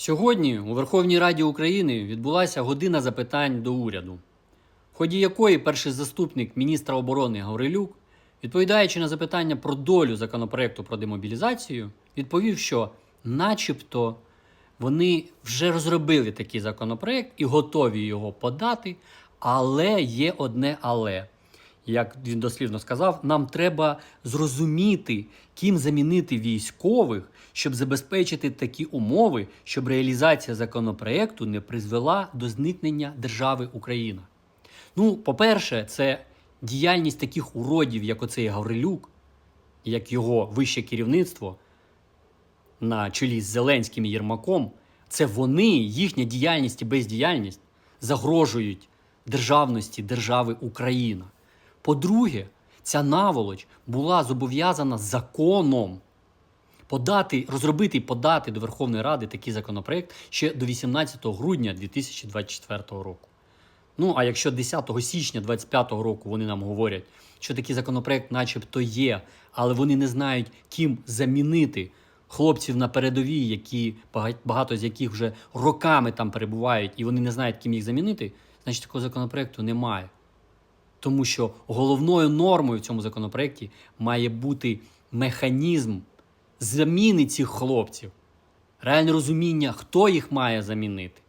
Сьогодні у Верховній Раді України відбулася година запитань до уряду, в ході якої перший заступник міністра оборони Гаврилюк, відповідаючи на запитання про долю законопроекту про демобілізацію, відповів, що начебто вони вже розробили такий законопроект і готові його подати, але є одне але. Як він дослівно сказав, нам треба зрозуміти, ким замінити військових, щоб забезпечити такі умови, щоб реалізація законопроекту не призвела до зникнення держави Україна. Ну, по-перше, це діяльність таких уродів, як оцей Гаврилюк, як його вище керівництво на чолі з Зеленським і Єрмаком, це вони, їхня діяльність і бездіяльність загрожують державності держави Україна. По-друге, ця наволоч була зобов'язана законом подати, розробити і подати до Верховної Ради такий законопроект ще до 18 грудня 2024 року. Ну, а якщо 10 січня 2025 року вони нам говорять, що такий законопроект начебто є, але вони не знають, ким замінити хлопців на передовій, які багато з яких вже роками там перебувають, і вони не знають, ким їх замінити, значить такого законопроекту немає. Тому що головною нормою в цьому законопроекті має бути механізм заміни цих хлопців, реальне розуміння, хто їх має замінити.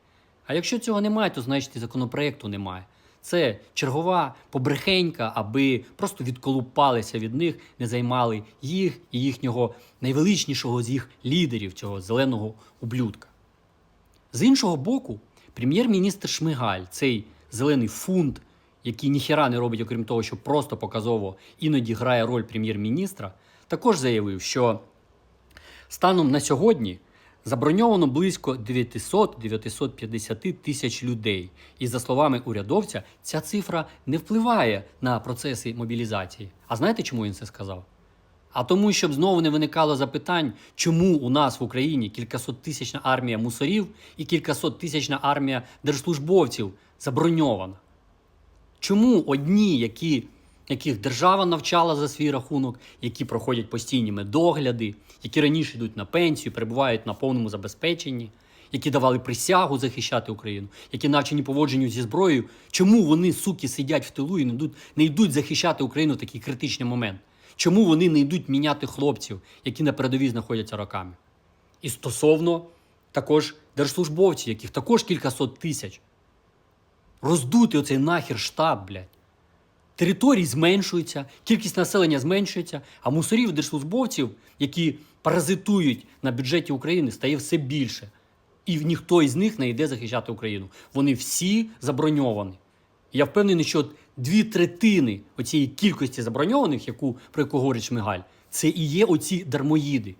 А якщо цього немає, то значить і законопроекту немає. Це чергова побрехенька, аби просто відколупалися від них, не займали їх і їхнього найвеличнішого з їх лідерів, цього зеленого ублюдка. З іншого боку, прем'єр-міністр Шмигаль, цей зелений фунт, який ніхіра не робить, окрім того, що просто показово іноді грає роль прем'єр-міністра, також заявив, що станом на сьогодні заброньовано близько 900-950 тисяч людей. І за словами урядовця, ця цифра не впливає на процеси мобілізації. А знаєте, чому він це сказав? А тому, щоб знову не виникало запитань, чому у нас в Україні кількасоттисячна армія мусорів і кількасоттисячна армія держслужбовців заброньована. Чому одні, які, яких держава навчала за свій рахунок, які проходять постійні медогляди, які раніше йдуть на пенсію, перебувають на повному забезпеченні, які давали присягу захищати Україну, які навчені поводженню зі зброєю, чому вони, суки, сидять в тилу і не йдуть, не йдуть захищати Україну в такий критичний момент? Чому вони не йдуть міняти хлопців, які на передовій знаходяться роками? І стосовно також держслужбовців, яких також кількасот тисяч. Роздути оцей нахер штаб, блядь. Території зменшуються, кількість населення зменшується, а мусорів держслужбовців, які паразитують на бюджеті України, стає все більше. І ніхто із них не йде захищати Україну. Вони всі заброньовані. Я впевнений, що дві третини оцієї кількості заброньованих, яку, про яку говорить Шмигаль, це і є оці дармоїди.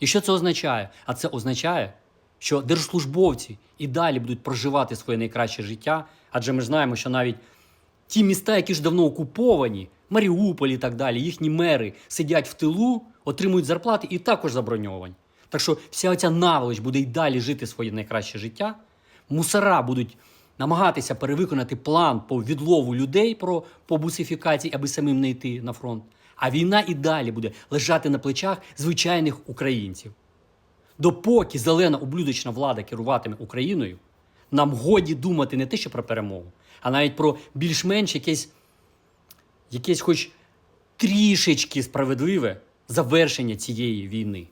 І що це означає? А це означає, що держслужбовці і далі будуть проживати своє найкраще життя, адже ми ж знаємо, що навіть ті міста, які ж давно окуповані, Маріуполь і так далі, їхні мери сидять в тилу, отримують зарплати і також заброньовані. Так що вся оця наволоч буде й далі жити своє найкраще життя. Мусора будуть намагатися перевиконати план по відлову людей про по бусифікації, аби самим не йти на фронт. А війна і далі буде лежати на плечах звичайних українців. Допоки зелена ублюдочна влада керуватиме Україною, нам годі думати не те, що про перемогу, а навіть про більш-менш якесь, якесь хоч трішечки справедливе завершення цієї війни.